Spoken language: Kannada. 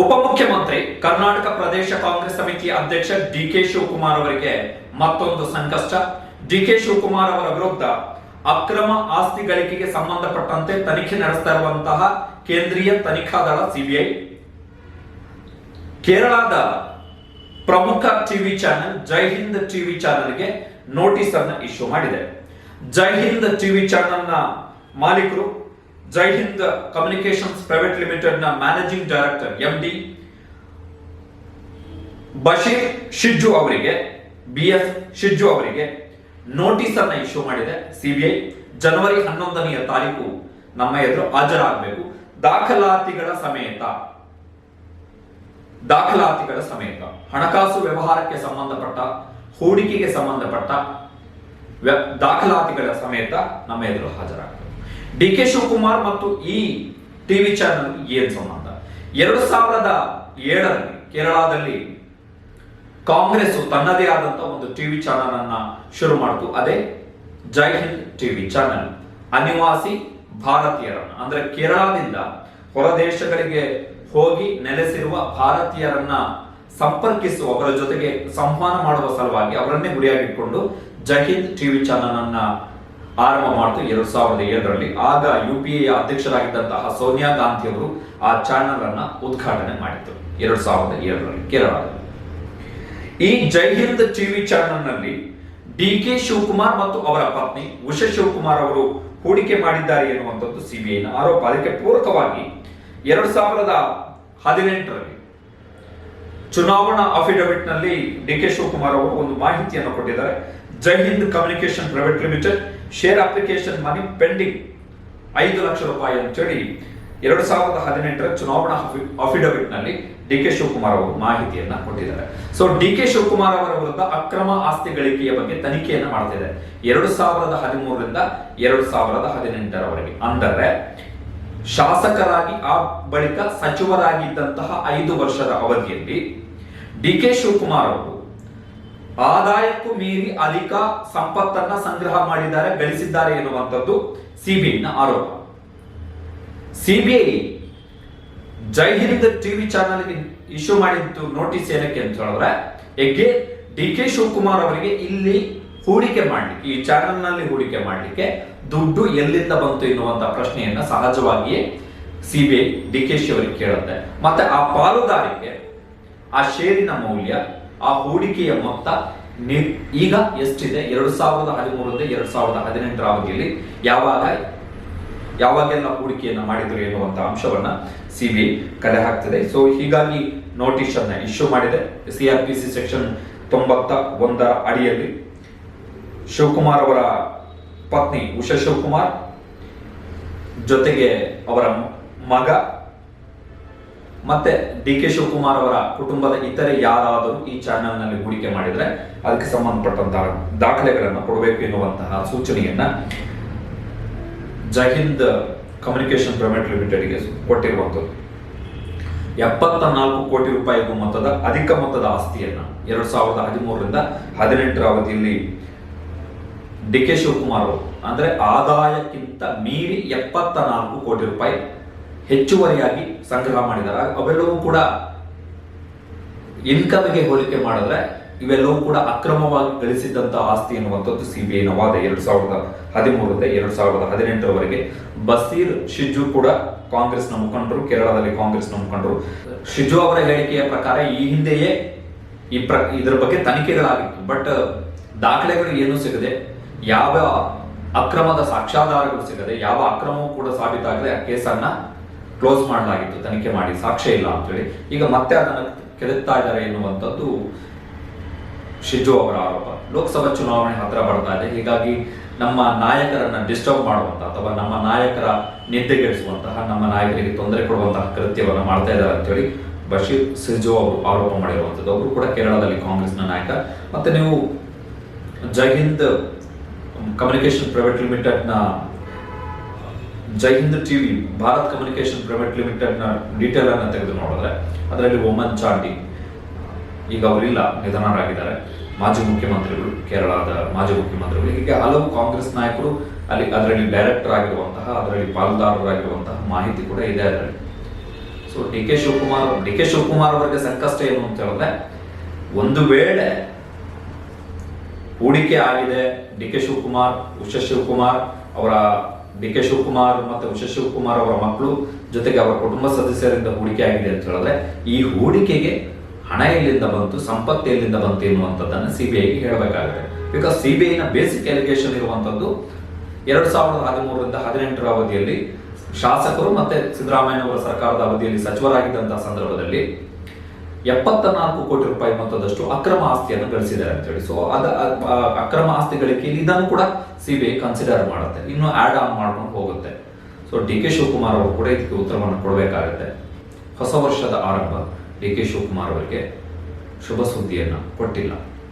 ಉಪಮುಖ್ಯಮಂತ್ರಿ ಕರ್ನಾಟಕ ಪ್ರದೇಶ ಕಾಂಗ್ರೆಸ್ ಸಮಿತಿಯ ಅಧ್ಯಕ್ಷ ಡಿ ಕೆ ಶಿವಕುಮಾರ್ ಅವರಿಗೆ ಮತ್ತೊಂದು ಸಂಕಷ್ಟ. ಡಿ ಕೆ ಶಿವಕುಮಾರ್ ಅವರ ವಿರುದ್ಧ ಅಕ್ರಮ ಆಸ್ತಿ ಗಳಿಕೆಗೆ ಸಂಬಂಧಪಟ್ಟಂತೆ ತನಿಖೆ ನಡೆಸ್ತಾ ಇರುವಂತಹ ಕೇಂದ್ರೀಯ ತನಿಖಾ ದಳ ಸಿಬಿಐ ಕೇರಳದ ಪ್ರಮುಖ TV channel Jai Hind TV ಚಾನೆಲ್ಗೆ ನೋಟಿಸ್ ಅನ್ನು ಇಶ್ಯೂ ಮಾಡಿದೆ. ಜೈ ಹಿಂದ್ ಟಿವಿ ಚಾನೆಲ್ನ ಮಾಲೀಕರು ಜೈ ಹಿಂದ್ ಕಮ್ಯುನಿಕೇಶನ್ಸ್ ಪ್ರೈವೇಟ್ ಲಿಮಿಟೆಡ್ನ managing director M D Bashir Shijju ಅವರಿಗೆ ಬಿ ಎಸ್ ಶಿಜ್ಜು ಅವರಿಗೆ ನೋಟಿಸ್ ಅನ್ನ ಇಶ್ಯೂ ಮಾಡಿದೆ ಸಿಬಿಐ ಜನವರಿ ಹನ್ನೊಂದನೆಯ ತಾರೀಕು ನಮ್ಮ ಎದುರು ಹಾಜರಾಗಬೇಕು. ದಾಖಲಾತಿಗಳ ಸಮೇತ ದಾಖಲಾತಿಗಳ ಸಮೇತ ಹಣಕಾಸು ವ್ಯವಹಾರಕ್ಕೆ ಸಂಬಂಧಪಟ್ಟ, ಹೂಡಿಕೆಗೆ ಸಂಬಂಧಪಟ್ಟ ದಾಖಲಾತಿಗಳ ಸಮೇತ ನಮ್ಮ ಎದುರು ಹಾಜರಾಗಬೇಕು ಡಿ ಕೆ ಶಿವಕುಮಾರ್ ಮತ್ತು ಈ ಟಿವಿ ಚಾನೆಲ್ ಏನ್ ಸಂಬಂಧ? ಎರಡು ಸಾವಿರದ ಏಳರಲ್ಲಿ ಕೇರಳದಲ್ಲಿ ಕಾಂಗ್ರೆಸ್ ತನ್ನದೇ ಆದಂತ ಒಂದು ಟಿವಿ ಚಾನೆಲ್ ಅನ್ನ ಶುರು ಮಾಡಿತು. ಅದೇ ಜೈ ಹಿಂದ್ ಟಿವಿ ಚಾನೆಲ್. ಅನಿವಾಸಿ ಭಾರತೀಯರನ್ನ, ಅಂದ್ರೆ ಕೇರಳದಿಂದ ಹೊರದೇಶಗಳಿಗೆ ಹೋಗಿ ನೆಲೆಸಿರುವ ಭಾರತೀಯರನ್ನ ಸಂಪರ್ಕಿಸುವ ಅವರ ಜೊತೆಗೆ ಸಂವಹನ ಮಾಡುವ ಸಲುವಾಗಿ ಅವರನ್ನೇ ಗುರಿಯಾಗಿಟ್ಕೊಂಡು ಜೈ ಹಿಂದ್ ಟಿವಿ ಚಾನಲ್ ಅನ್ನ ಆರಂಭ ಮಾಡಿತು ಎರಡ್ ಸಾವಿರದ ಏಳರಲ್ಲಿ. ಆಗ ಯು ಪಿ ಎ ಅಧ್ಯಕ್ಷರಾಗಿದ್ದಂತಹ ಸೋನಿಯಾ ಗಾಂಧಿ ಅವರು ಆ ಚಾನಲ್ ಅನ್ನ ಉದ್ಘಾಟನೆ ಮಾಡಿದ್ರು ಎರಡ್ ಸಾವಿರದ ಏಳರಲ್ಲಿ ಕೇರಳ. ಈ ಜೈ ಹಿಂದ್ ಟಿವಿ ಚಾನಲ್ನಲ್ಲಿ ಡಿ ಕೆ ಶಿವಕುಮಾರ್ ಮತ್ತು ಅವರ ಪತ್ನಿ ಉಷಾ ಶಿವಕುಮಾರ್ ಅವರು ಹೂಡಿಕೆ ಮಾಡಿದ್ದಾರೆ ಎನ್ನುವಂಥದ್ದು ಸಿಬಿಐನ ಆರೋಪ. ಅದಕ್ಕೆ ಪೂರಕವಾಗಿ ಎರಡ್ ಸಾವಿರದ ಹದಿನೆಂಟರಲ್ಲಿ ಚುನಾವಣಾ ಅಫಿಡವಿಟ್ನಲ್ಲಿ ಡಿ ಕೆ ಶಿವಕುಮಾರ್ ಅವರು ಒಂದು ಮಾಹಿತಿಯನ್ನು ಕೊಟ್ಟಿದ್ದಾರೆ. Jai Hind communication private limited share application money pending ಐದು ಲಕ್ಷ ರೂಪಾಯಿ ಅಂತೇಳಿ ಎರಡು ಸಾವಿರದ ಹದಿನೆಂಟರ ಚುನಾವಣಾ ಅಫಿಡವಿಟ್ನಲ್ಲಿ ಡಿ ಕೆ ಶಿವಕುಮಾರ್ ಅವರು ಮಾಹಿತಿಯನ್ನ ಕೊಟ್ಟಿದ್ದಾರೆ. ಸೊ, ಡಿ ಕೆ ಶಿವಕುಮಾರ್ ಅವರ ವಿರುದ್ಧ ಅಕ್ರಮ ಆಸ್ತಿ ಗಳಿಕೆಯ ಬಗ್ಗೆ ತನಿಖೆಯನ್ನ ಮಾಡ್ತಿದೆ. ಎರಡು ಸಾವಿರದ ಹದಿಮೂರರಿಂದ ಎರಡು ಸಾವಿರದ ಹದಿನೆಂಟರವರೆಗೆ. ಅಂದರೆ, ಶಾಸಕರಾಗಿ ಆ ಬಳಿಕ ಸಚಿವರಾಗಿದ್ದಂತಹ ಐದು ವರ್ಷದ ಅವಧಿಯಲ್ಲಿ ಡಿ ಕೆ ಶಿವಕುಮಾರ್ ಅವರು ಆದಾಯಕ್ಕೂ ಮೀರಿ ಅಧಿಕ ಸಂಪತ್ತನ್ನ ಸಂಗ್ರಹ ಮಾಡಿದ್ದಾರೆ, ಗಳಿಸಿದ್ದಾರೆ ಎನ್ನುವಂಥದ್ದು ಸಿಬಿಐನ ಆರೋಪ. ಸಿಬಿಐ ಜೈ ಹಿಂದ್ ಟಿವಿ ಚಾನೆಲ್ಗೆ ಇಶ್ಯೂ ಮಾಡಿದ್ದು ನೋಟಿಸ್ ಏನಕ್ಕೆ ಅಂತ ಹೇಳಿದ್ರೆ ಎಗ್ಗೆ ಡಿ ಕೆ ಶಿವಕುಮಾರ್ ಅವರಿಗೆ ಇಲ್ಲಿ ಹೂಡಿಕೆ ಮಾಡಲಿಕ್ಕೆ, ಈ ಚಾನೆಲ್ನಲ್ಲಿ ಹೂಡಿಕೆ ಮಾಡ್ಲಿಕ್ಕೆ ದುಡ್ಡು ಎಲ್ಲಿಂದ ಬಂತು ಎನ್ನುವಂತ ಪ್ರಶ್ನೆಯನ್ನ ಸಹಜವಾಗಿಯೇ ಸಿಬಿಐ ಡಿ ಕೆ ಶಿ ಅವರಿಗೆ ಕೇಳುತ್ತೆ. ಮತ್ತೆ ಆ ಪಾಲುದಾರಿಕೆ, ಆ ಷೇರಿನ ಮೌಲ್ಯ ಆ ಹೂಡಿಕೆಯ ಮೊತ್ತ ಈಗ ಎಷ್ಟಿದೆ? ಎರಡು ಸಾವಿರದ ಹದಿಮೂರರಿಂದ ಎರಡು ಸಾವಿರದ ಹದಿನೆಂಟರ ಅವಧಿಯಲ್ಲಿ ಯಾವಾಗ, ಯಾವಾಗೆಲ್ಲ ಹೂಡಿಕೆಯನ್ನ ಮಾಡಿದ್ರು ಎನ್ನುವಂತ ಅಂಶವನ್ನ ಸಿಬಿಐ ಕಲೆ ಹಾಕ್ತಿದೆ. ಸೊ ಹೀಗಾಗಿ ನೋಟಿಸ್ ಅನ್ನ ಇಶ್ಯೂ ಮಾಡಿದೆ. ಸಿಆರ್ ಪಿ ಸಿ ಸೆಕ್ಷನ್ ತೊಂಬತ್ತ ಒಂದರ ಅಡಿಯಲ್ಲಿ ಶಿವಕುಮಾರ್ ಅವರ ಪತ್ನಿ ಉಷಾ ಶಿವಕುಮಾರ್ ಜೊತೆಗೆ ಅವರ ಮಗ ಮತ್ತೆ ಡಿ ಕೆ ಶಿವಕುಮಾರ್ ಅವರ ಕುಟುಂಬದ ಇತರೆ ಯಾರಾದರೂ ಈ ಚಾನೆಲ್ನಲ್ಲಿ ಹೂಡಿಕೆ ಮಾಡಿದ್ರೆ ಅದಕ್ಕೆ ಸಂಬಂಧಪಟ್ಟಂತಹ ದಾಖಲೆಗಳನ್ನು ಕೊಡಬೇಕು ಎನ್ನುವಂತಹ ಸೂಚನೆಯನ್ನ ಜಹಿಂದ್ ಕಮ್ಯುನಿಕೇಶನ್ ಪ್ರೈವೇಟ್ ಲಿಮಿಟೆಡ್ಗೆ ಕೊಟ್ಟಿರುವಂಥದ್ದು. ಎಪ್ಪತ್ತ ನಾಲ್ಕು ಕೋಟಿ ರೂಪಾಯಿಗೂ ಮೊತ್ತದ ಅಧಿಕ ಮೊತ್ತದ ಆಸ್ತಿಯನ್ನ ಎರಡ್ ಸಾವಿರದ ಹದಿಮೂರರಿಂದ ಹದಿನೆಂಟರ ಅವಧಿಯಲ್ಲಿ ಡಿ ಕೆ ಶಿವಕುಮಾರ್ ಅವರು, ಅಂದ್ರೆ ಆದಾಯಕ್ಕಿಂತ ಮೀರಿ ಎಪ್ಪತ್ತ ನಾಲ್ಕು ಕೋಟಿ ರೂಪಾಯಿ ಹೆಚ್ಚುವರಿಯಾಗಿ ಸಂಗ್ರಹ ಮಾಡಿದ್ದಾರೆ. ಅವೆಲ್ಲವೂ ಕೂಡ ಇನ್ಕಮ್ಗೆ ಹೋಲಿಕೆ ಮಾಡಿದ್ರೆ ಇವೆಲ್ಲವೂ ಕೂಡ ಅಕ್ರಮವಾಗಿ ಗಳಿಸಿದ್ದಂತಹ ಆಸ್ತಿ ಎನ್ನುವಂಥದ್ದು ಸಿಬಿಐನ ವಾದ. ಎರಡು ಸಾವಿರದ ಹದಿಮೂರರಿಂದ ಎರಡು ಸಾವಿರದ ಹದಿನೆಂಟರವರೆಗೆ ಬಸೀರ್ ಶಿಜು ಕೂಡ ಕಾಂಗ್ರೆಸ್ನ ಮುಖಂಡರು, ಕೇರಳದಲ್ಲಿ ಕಾಂಗ್ರೆಸ್ನ ಮುಖಂಡರು. ಶಿಜು ಅವರ ಹೇಳಿಕೆಯ ಪ್ರಕಾರ ಈ ಹಿಂದೆಯೇ ಈ ಪ್ರ, ಇದರ ಬಗ್ಗೆ ತನಿಖೆಗಳಾಗಿತ್ತು. ಬಟ್ ದಾಖಲೆಗಳು ಏನೂ ಸಿಗದೆ, ಯಾವ ಅಕ್ರಮದ ಸಾಕ್ಷಾಧಾರಗಳು ಸಿಗದೆ, ಯಾವ ಅಕ್ರಮವೂ ಕೂಡ ಸಾಬೀತಾಗದೆ ಆ ಕೇಸನ್ನ ಕ್ಲೋಸ್ ಮಾಡಲಾಗಿತ್ತು, ತನಿಖೆ ಮಾಡಿ, ಸಾಕ್ಷ್ಯ ಇಲ್ಲ ಅಂತೇಳಿ. ಈಗ ಮತ್ತೆ ಅದನ್ನು ಕೆದಕ್ತಾ ಇದ್ದಾರೆ ಎನ್ನುವಂಥದ್ದು ಶಿಜು ಅವರ ಆರೋಪ. ಲೋಕಸಭಾ ಚುನಾವಣೆ ಹತ್ರ ಬರ್ತಾ ಇದೆ. ಹೀಗಾಗಿ ನಮ್ಮ ನಾಯಕರನ್ನ ಡಿಸ್ಟರ್ಬ್ ಮಾಡುವಂತಹ ಅಥವಾ ನಮ್ಮ ನಾಯಕರ ನಿದ್ದೆಗೆಡಿಸುವಂತಹ, ನಮ್ಮ ನಾಯಕರಿಗೆ ತೊಂದರೆ ಕೊಡುವಂತಹ ಕೃತ್ಯವನ್ನು ಮಾಡ್ತಾ ಇದ್ದಾರೆ ಅಂತೇಳಿ ಬಶೀರ್ ಸಿರ್ಜೋ ಅವರು ಆರೋಪ ಮಾಡಿರುವಂಥದ್ದು. ಅವರು ಕೂಡ ಕೇರಳದಲ್ಲಿ ಕಾಂಗ್ರೆಸ್ನ ನಾಯಕ. ಮತ್ತೆ ನೀವು ಜೈ ಹಿಂದ್ ಕಮ್ಯುನಿಕೇಶನ್ ಪ್ರೈವೇಟ್ ಲಿಮಿಟೆಡ್ನ Jai Hind TV Bharat communication private ಲಿಮಿಟೆಡ್ನ ಡೀಟೇಲ್ ಅನ್ನ ತೆಗೆದು ನೋಡಿದ್ರೆ ಅದರಲ್ಲಿ ಒಮನ್ ಚಾಂಡಿ ಈಗ ಅವರಿಲ್ಲ ನಿಧನರಾಗಿದ್ದಾರೆ. ಮಾಜಿ ಮುಖ್ಯಮಂತ್ರಿಗಳು, ಕೇರಳದ ಮಾಜಿ ಮುಖ್ಯಮಂತ್ರಿಗಳು, ಹೀಗೆ ಹಲವು ಕಾಂಗ್ರೆಸ್ ನಾಯಕರು ಅಲ್ಲಿ ಅದರಲ್ಲಿ ಡೈರೆಕ್ಟರ್ ಆಗಿರುವಂತಹ, ಅದರಲ್ಲಿ ಪಾಲುದಾರರಾಗಿರುವಂತಹ ಮಾಹಿತಿ ಕೂಡ ಇದೆ ಅದರಲ್ಲಿ. So D K Shivakumar, D K Shivakumar ಅವರಿಗೆ ಸಂಕಷ್ಟ ಏನು ಅಂತ ಹೇಳಿದ್ರೆ, ಒಂದು ವೇಳೆ ಹೂಡಿಕೆ ಆಗಿದೆ, ಡಿ ಕೆ ಶಿವಕುಮಾರ್, ಉಷಾ ಶಿವಕುಮಾರ್ ಅವರ ಡಿ ಕೆ ಶಿವಕುಮಾರ್ ಮತ್ತೆ ಉಷಾ ಶಿವಕುಮಾರ್ ಅವರ ಮಕ್ಕಳು ಜೊತೆಗೆ ಅವರ ಕುಟುಂಬ ಸದಸ್ಯರಿಂದ ಹೂಡಿಕೆ ಆಗಿದೆ ಅಂತ ಹೇಳಿದ್ರೆ ಈ ಹೂಡಿಕೆಗೆ ಹಣ ಎಲ್ಲಿಂದ ಬಂತು, ಸಂಪತ್ತು ಎಲ್ಲಿಂದ ಬಂತು ಎನ್ನುವಂಥದ್ದನ್ನು ಸಿಬಿಐಗೆ ಹೇಳಬೇಕಾಗಿದೆ. ಬಿಕಾಸ್ ಸಿಬಿಐನ ಬೇಸಿಕ್ ಎಲಿಗೇಷನ್ ಇರುವಂಥದ್ದು ಎರಡು ಸಾವಿರದ ಹದಿಮೂರರಿಂದ ಹದಿನೆಂಟರ ಅವಧಿಯಲ್ಲಿ ಶಾಸಕರು ಮತ್ತೆ ಸಿದ್ದರಾಮಯ್ಯ ಅವರ ಸರ್ಕಾರದ ಅವಧಿಯಲ್ಲಿ ಸಚಿವರಾಗಿದ್ದಂತಹ ಸಂದರ್ಭದಲ್ಲಿ ಎಪ್ಪತ್ತ ನಾಲ್ಕು ಕೋಟಿ ರೂಪಾಯಿ ಮೊತ್ತದಷ್ಟು ಅಕ್ರಮ ಆಸ್ತಿಯನ್ನು ಗಳಿಸಿದ್ದಾರೆ ಅಂತ ಹೇಳಿ ಸೊ ಅದ ಅಕ್ರಮ ಆಸ್ತಿ ಗಳಿಕೆಯಲ್ಲಿ ಇದನ್ನು ಕೂಡ ಸಿಬಿಐ ಕನ್ಸಿಡರ್ ಮಾಡುತ್ತೆ. ಇನ್ನು ಆಡ್ ಆನ್ ಮಾಡ್ಕೊಂಡು ಹೋಗುತ್ತೆ. ಸೊ ಡಿ ಕೆ ಶಿವಕುಮಾರ್ ಅವರು ಕೂಡ ಇದಕ್ಕೆ ಉತ್ತರವನ್ನು ಕೊಡಬೇಕಾಗುತ್ತೆ. ಹೊಸ ವರ್ಷದ ಆರಂಭ ಡಿ ಕೆ ಶಿವಕುಮಾರ್ ಅವರಿಗೆ ಶುಭ ಸುದ್ದಿಯನ್ನು ಕೊಟ್ಟಿಲ್ಲ.